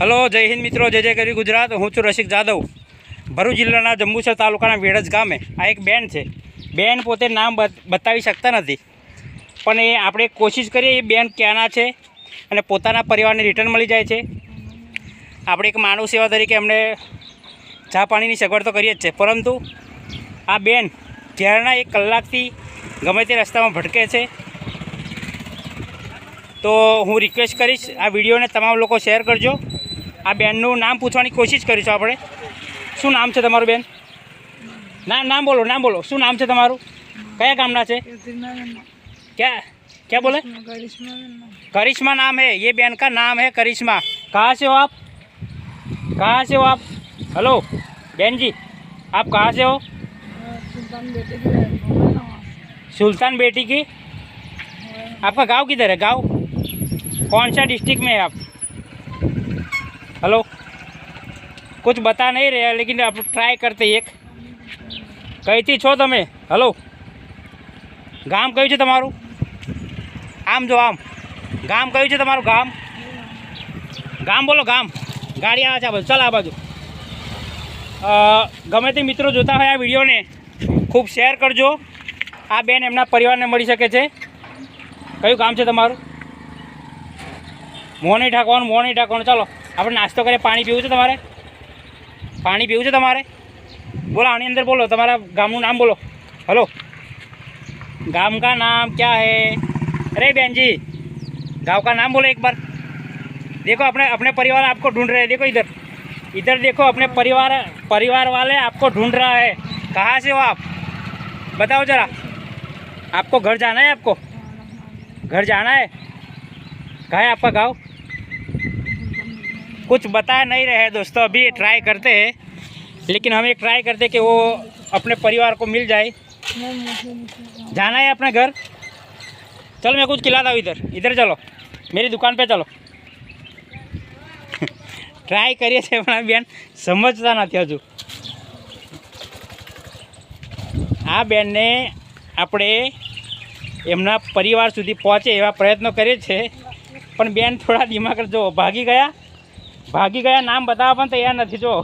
Hello, જય હિન્દ મિત્રો, જય જય કરી ગુજરાત. હું છું રસિક જાદવ. ભરૂચ જિલ્લાના જંબુસર તાલુકાના વેડજ ગામે આ એક બેન છે. બેન પોતે નામ બત- બતાવી શકતા નથી. પણ એ આપણે કોશિશ કરીએ, એ બેન ક્યાંના છે અને પોતાના પરિવારને રિટર્ન મળી જાય છે. આપણે એક માનવ સેવા તરીકે એમને ચા પાણીની સગવડ તો કરીએ જ છે. પરંતુ આ બેન જ્યારના એક કલાકથી ગમે તે રસ્તામાં ભટકે છે. તો હું રિક્વેસ્ટ કરીશ, આ વિડીયોને તમામ લોકો શેર કરજો. આ બેનનું નામ પૂછવાની કોશિશ કરીશું આપણે શું નામ છે તમારું બેન ના નામ બોલો નામ બોલો શું નામ છે તમારું કયા ગામના છે क्या क्या बोले करिश्मा नाम है ये बहन का नाम है करिश्मा कहाँ से हो आप कहाँ से हो आप हेलो बहन जी आप कहाँ से हो सुल्तान बेटी की आपका गांव किधर है गांव कौन सा डिस्ट्रिक्ट में है आप हेलो कुछ बता नहीं रहे लेकिन आप ट्राई करते एक કઈથી છો તમે હલો ગામ કયું છે તમારું આમ જો આમ ગામ કયું છે તમારું ગામ ગામ બોલો ગામ ગાડી આવે છે આ બાજુ ચાલ આ બાજુ અ, ગમે તે મિત્રો જોતા હોય આ વિડીયોને ખૂબ શેર કરજો આ બેન એમના પરિવારને મળી શકે છે કયું ગામ છે તમારું મોં નહીં ઢાંકવાનું મોં નહીં ઢાંકવાનું ચાલો આપણે નાસ્તો કરીએ પાણી પીવું છે તમારે પાણી પીવું છે તમારે બોલો આની અંદર બોલો તમારા ગામનું નામ બોલો હલો गांव का नाम क्या है अरे बहन जी गांव का नाम बोलो एक बार देखो अपने अपने परिवार आपको ढूंढ रहे हैं देखो इधर इधर देखो अपने परिवार परिवार वाले आपको ढूंढ रहा है कहाँ से हो आप बताओ जरा आपको घर जाना है आपको घर जाना है कहाँ है आपका गांव कुछ बता नहीं रहे हैं दोस्तों अभी ट्राई करते हैं लेकिन हम एक ट्राई करते हैं कि वो अपने परिवार को मिल जाए जाना है अपने घर चलो मैं कुछ खिलाता हूँ इधर इधर चलो मेरी दुकान पे चलो ટ્રાય કરીએ છીએ પણ આ બેન સમજતા નથી હજુ આ બેનને આપણે એમના પરિવાર સુધી પહોંચે એવા પ્રયત્નો કરીએ છીએ પણ બેન થોડા દિમાગ જો ભાગી ગયા ભાગી ગયા નામ બતાવવા પણ તૈયાર નથી જો.